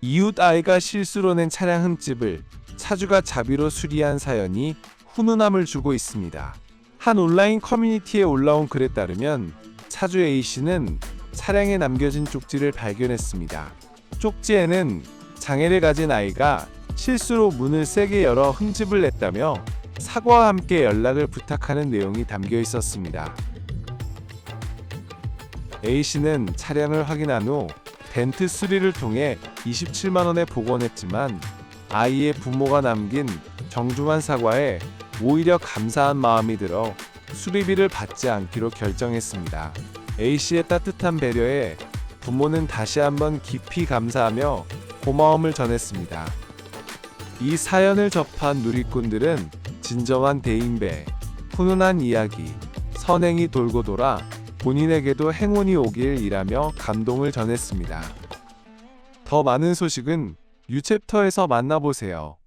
이웃 아이가 실수로 낸 차량 흠집을 차주가 자비로 수리한 사연이 훈훈함을 주고 있습니다. 한 온라인 커뮤니티에 올라온 글에 따르면 차주 A씨는 차량에 남겨진 쪽지를 발견했습니다. 쪽지에는 장애를 가진 아이가 실수로 문을 세게 열어 흠집을 냈다며 사과와 함께 연락을 부탁하는 내용이 담겨 있었습니다. A씨는 차량을 확인한 후 덴트 수리를 통해 27만 원에 복원했지만 아이의 부모가 남긴 정중한 사과에 오히려 감사한 마음이 들어 수리비를 받지 않기로 결정했습니다. A씨의 따뜻한 배려에 부모는 다시 한번 깊이 감사하며 고마움을 전했습니다. 이 사연을 접한 누리꾼들은 진정한 대인배, 훈훈한 이야기, 선행이 돌고 돌아 본인에게도 행운이 오길 이라며 감동을 전했습니다. 더 많은 소식은 유챕터에서 만나보세요.